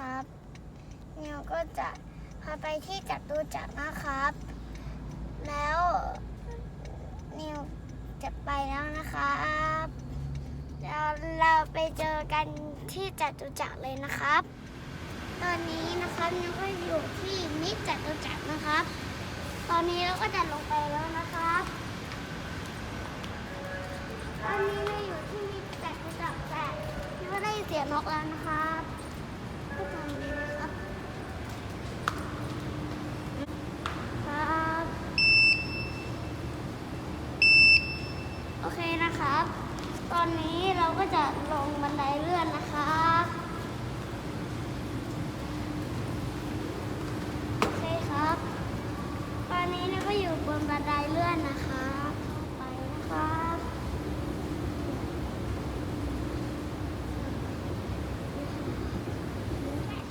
นะครับนิวก็จะพาไปที่จัตุจักรนะครับ แล้วนิวจะไปแล้วนะครับเราเราไปเจอกันที่จัตุจักรเลยนะครับ ตอนนี้นะครับนิวก็อยู่ที่มิจัตุจักรนะครับ ตอนนี้เราก็จะลงไปแล้วนะครับ ตอนนี้เราอยู่ที่มิจัตุจักรแต่นิวได้เสียนกแล้วนะครับก็ตอนนี้นะครับ ครับ โอเคนะครับ ตอนนี้เราก็จะลงบันไดเลื่อนนะคะโอเคครับ ตอนนี้เนบันไดเลื่อนนะคะไปนะครับ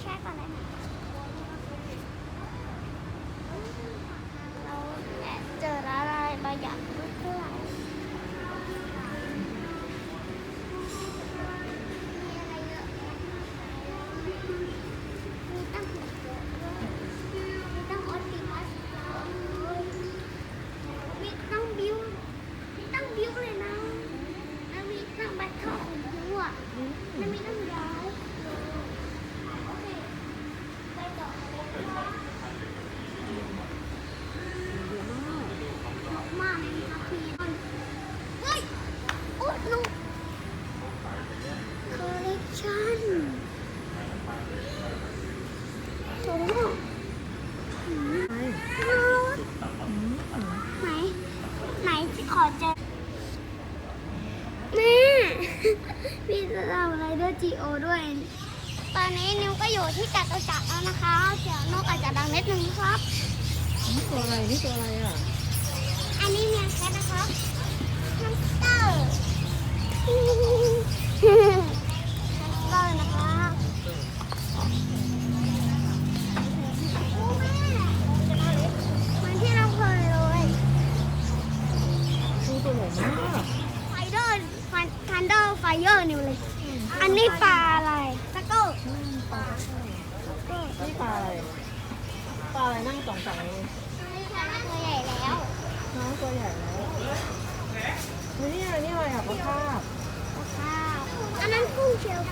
แช่ก่อนได้ไหมเราเจออะไรบางอย่างไม่เท่าไหร่มีอะไรเยอะแยะมากมายเลยมีตั้งหัวเสือด้วยมีตั้งออสติมัสด้วยมีตั้งบิวมีตั้งบิวเลยนะแล้วมีตั้งแบทเทิลของบิวอะแล้วมีตั้งย้ายโอเคไปต่อเลยนะคะมากเลยนะครับพี่มันเฮ้ยโอ๊ยลูกคอลเลคชั่นโอ้โห ไป น่ารัก ไหน ไหนที่ขอเจอแม่ พี่จะทำอะไรด้วยจีโอด้วย ตอนนี้นิวก็อยู่ที่จัตุจักรแล้วนะคะ เสียงนกอาจจะดังนิดนึงนะครับ นี่ตัวอะไร นี่ตัวอะไรอะ อันนี้เมียแคทนะครับฮัมสเตอร์ นั่งสองสายเลยนี่ปลาตัวใหญ่แล้วน้องตัวใหญ่แล้วนี่อะไรนี่อะไรอะปลาคาบข้าวอันนั้นกุ้งเชลล์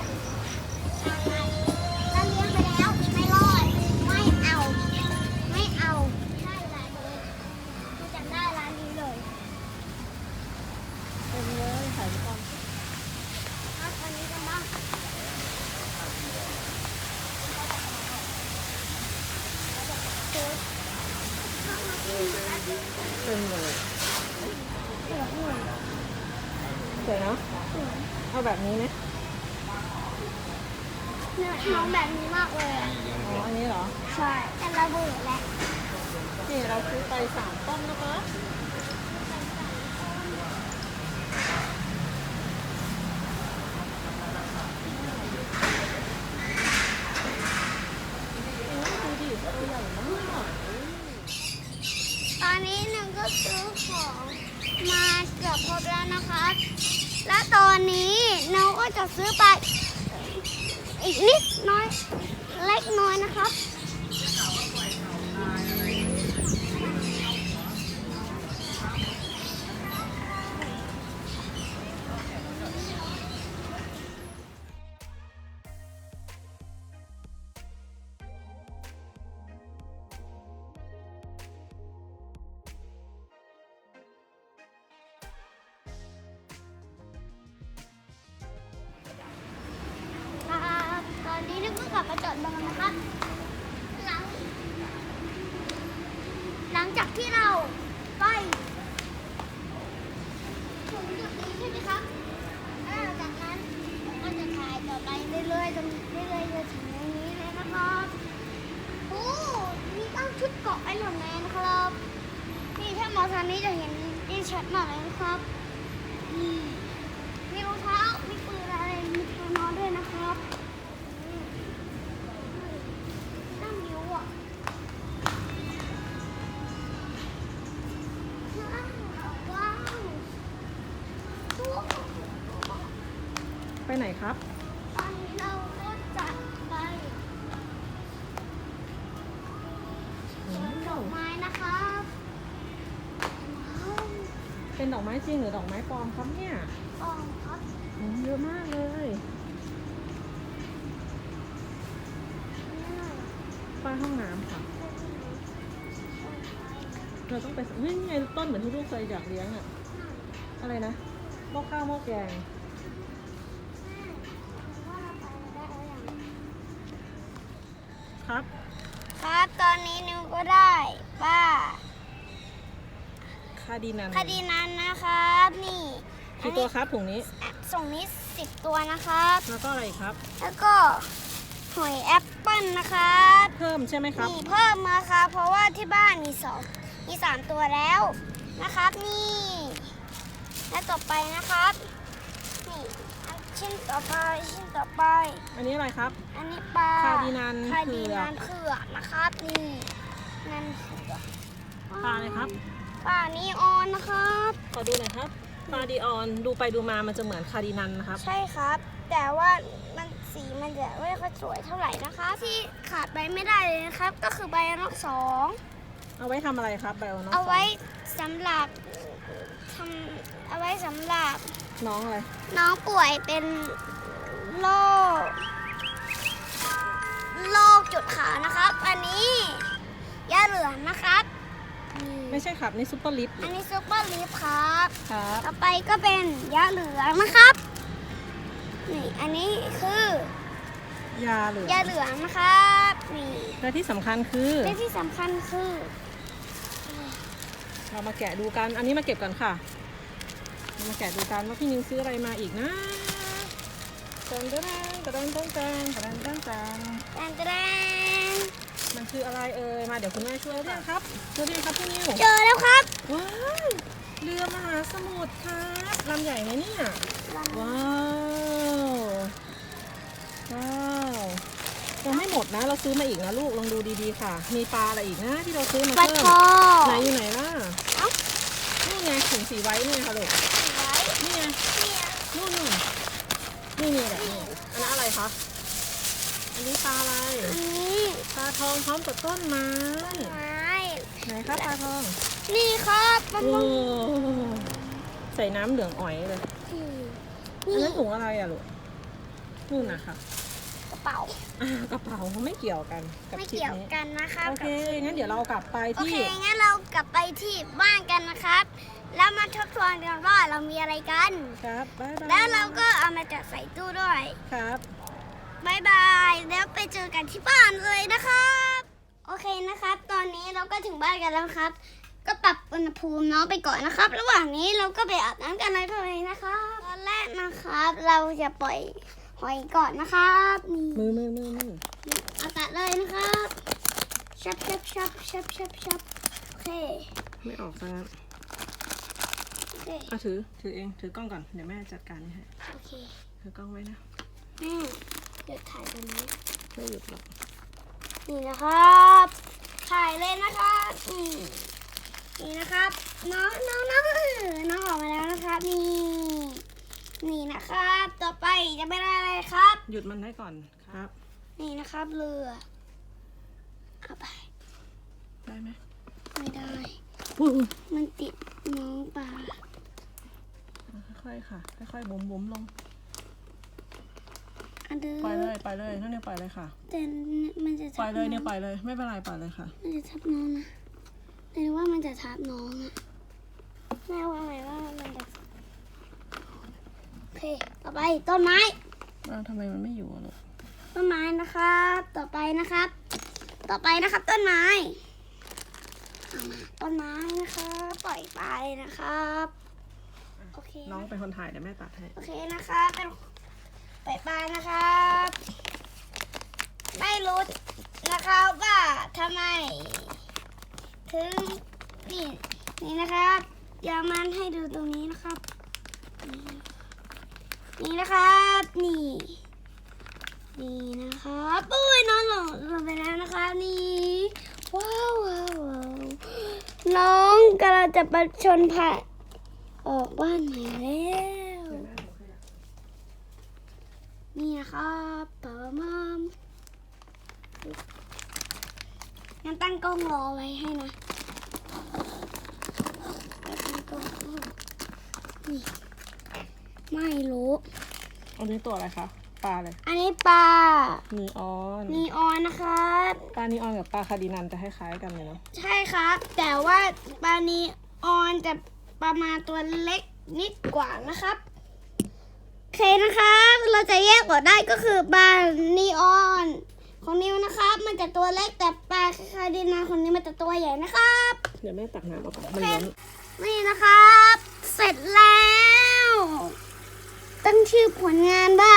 แบบนี้ไหมเนี่ยน้องแบบนี้มากเลยอะอ๋ออันนี้เหรอ ใช่แต่เราเบื่อแล้วนี่เราซื้อไปสามต้นนะคะดูดิตัวใหญ่มากตอนนี้หนึ่งก็ซื้อของมาเกือบครบแล้วนะคะ และตอนนี้เราก็จะซื้อไปอีกนิดน้อยเล็กน้อยนะครับครับ ลับมาจอดเดิมนะครับ หลัง หลังจากที่เราไปถึงจุดนี้ใช่ไหมครับแล้วหลังจากนั้นก็จะถ่ายต่อไปเรื่อยๆจนเรื่อยๆจะถึงตรงนี้เลยนะครับโอ้มีตั้งชุดเกาะไอรอนแมนครับ นี่ถ้ามองทางนี้จะเห็นได้ชัดมากเลยนะครับนี่ ไปไหนครับ ตอนนี้เราก็จะไปดอกไม้นะครับเป็นดอกไม้จริงหรือดอกไม้ปลอมครับเนี่ยปลอมครับเยอะมากเลยป้าห้องน้ำค่ะเราต้องไปเฮ้ยนี่ไงต้นเหมือนที่ลูกเคยอยากเลี้ยงอะอะไรนะหม้อข้าวหม้อแกง ครับ ครับ ตอนนี้นิวก็ได้ว่าคาดินันคดีนั้นนะครับ นี่กี่ตัวครับถุงนี้ส่งนี้สิบตัวนะครับ แล้วก็อะไรอีกครับ แล้วก็หอยแอปเปิ้ลนะครับ เพิ่มใช่ไหมครับ นี่เพิ่มมาครับ เพราะว่าที่บ้านมีสองมีสามตัวแล้วนะครับ นี่ และต่อไปนะครับนี่อัน ชิ้นต่อไปชิ้นต่อไป อันนี้อะไรครับ อันนี้ปลาคาดินันคาดินันเผืเผือกนะครับนี่นันเผือกปลาอะไรครับปลานีออนนะครับ ขอดูหน่อยครับปลาดีออนดูไปดูมามันจะเหมือนคาดินันนะครับ ใช่ครับ แต่ว่ามันสีมันจะไม่ค่อยสวยเท่าไหร่นะคะ ที่ขาดไปไม่ได้เลยนะครับ ก็คือใบนอกสองเอาไว้ทำอะไรครับไบโอน้องเอาไว้สำหรับทำเอาไว้สำหรับ น้องอะไร น้องป่วยเป็นโรคโรคจุดขาวนะครับ อันนี้ยาเหลืองนะครับนี่ไม่ใช่ครับ นี่ซุปเปอร์ลิฟอันนี้ซุปเปอร์ลีฟครับ ครับ ต่อไปก็เป็นยาเหลืองนะครับ นี่อันนี้คือยาเหลืองยาเหลืองนะครับนี่และที่สำคัญคือ และที่สำคัญคือ เรามาแกะดูกัน อันนี้มาเก็บกันค่ะเรา มาแกะดูกันว่าพี่นิวซื้ออะไรมาอีกนะตันตันตันตันตันตันตันตันแตนแตนมันคืออะไรเอ่ย มาเดี๋ยวคุณแม่ช่วยเรียงครับช่วยเรียงครับพี่นิวเจอแล้วครับ ว้าวเรือมหาสมุทรครับลำใหญ่ไหมเนี่ย ว้าว ว้าวยังไม่หมดนะ เราซื้อมาอีกนะลูก ลองดูดีๆค่ะ มีปลาอะไรอีกนะที่เราซื้อมาเพิ่มไหนอยู่ไหนล่ะนี่ไงถุงสีไว้นี่ไงค่ะลูก นู่นนู่นนี่นี่แหละนี่อันนั้นอะไรคะ อันนี้ปลาอะไร อันนี้ปลาทองพร้อมกับต้นไม้ ไม้ไหนคะปลาทอง นี่ครับมันโอ้ต้องใส่น้ำเหลืองอ้อยเลย อันนี่นั้นถุงอะไรอะลูกนู่นนะคะ กระเป๋า อ่ากระเป๋าไม่เกี่ยวกันกับไม่ชิ้นเกี่ยวนี้กันนะครับโอเคงั้นเดี๋ยวเรากลับไปโอที่เค งั้นเรากลับไปที่บ้านกันนะครับ แล้วมาทบทวนกันว่าเรามีอะไรกัน ครับบ๊ายบายแล้วเราก็เอามาจัดใส่ตู้ด้วยครับ บายบาย แล้วไปเจอกันที่บ้านเลยนะครับ โอเคนะครับ ตอนนี้เราก็ถึงบ้านกันแล้วครับ ก็ปรับอุณหภูมิน้องไปก่อนนะครับ ระหว่างนี้เราก็ไปอาบน้ำกันเลยนะครับ ตอนแรกนะครับ เราจะปล่อย หอยก่อนนะครับนี่มือมือมือมือเอาตัดเลยนะครับชับชับชับชับชับชับโอเค ไม่ออกซะงั้นโอเคเอาถือ ถือเอง ถือกล้องก่อน เดี๋ยวแม่จัดการนี่ให้โอเค ถือกล้องไว้นะแม่เดี๋ยวถ่ายตรงนี้ไม่หยุดหรอกนี่นะครับ ถ่ายเลยนะครับนี่นี่นะครับ น้องน้องน้องเออน้องออกมาแล้วนะครับนี่ นี่นะครับ ต่อไปจะเป็นอะไรครับ หยุดมันได้ก่อนครับ นี่นะครับเรือเอาไปได้ไหมไม่ได้ปุ๊บมันติดน้องปลาค่อยๆค่ะ ค่อยๆบุ๋มบุ๋มลง อันเดิมปล่อยเลยปล่อยเลยนั่นเนี่ยปล่อยเลยค่ะ แต่มันจะปล่ทัอยบเลยน้เนี่อยงปล่อยเลยไม่เป็นไรปล่อยเลยค่ะ มันจะทับน้องนะแต่ว่ามันจะทับน้องอะแม่ว่าไงว่ามันจะโอ เค ต่อไปต้นไม้อ้าวทำไมมันไม่อยู่อะลูกต้นไม้นะครับ ต่อไปนะครับ ต่อไปนะครับ ต้นไม้เอามาต้นไม้นะครับปล่อยไปนะครับ โอเคน้องเป็นคนถ่ายเดี๋ยวแม่ตัดให้ โอเคนะครับเป็นปล่อยปลานะครับ ไม่รู้นะครับว่าทำไม ถึงนี่นี่นะครับเดี๋ยวมันให้ดูตรงนี้นะครับ นี่นะครับ นี่ นี่นะครับปุ้ยน้องหลงลงไปแล้วนะครับนี่ว้าวว้าวน้องกำลังจะประชนผ่านออกบ้านใหม่แล้วนี่นะครับปะมามงั้นตั้งกล้องรอไว้ให้นะตั้งกล้องนี่ ไม่รู้ อันนี้ตัวอะไรคะ ปลาเลย อันนี้ปลานีออน นีออนนะครับ ปลานีออนกับปลาคาร์ดินันจะคล้ายๆกันเลยเนาะ ใช่ครับ แต่ว่าปลานีออนจะประมาณตัวเล็กนิดกว่านะครับโอเคนะครับ เราจะแยกออกได้ก็คือปลานีออนของนิวนะครับ มันจะตัวเล็กแต่ปลาคาร์ดินาของนิวมันจะตัวใหญ่นะครับ เดี๋ยวแม่ตักน้ำออกก่อนมันล้นนี่นะครับ เสร็จแล้ว ตั้งชื่อผลงานว่า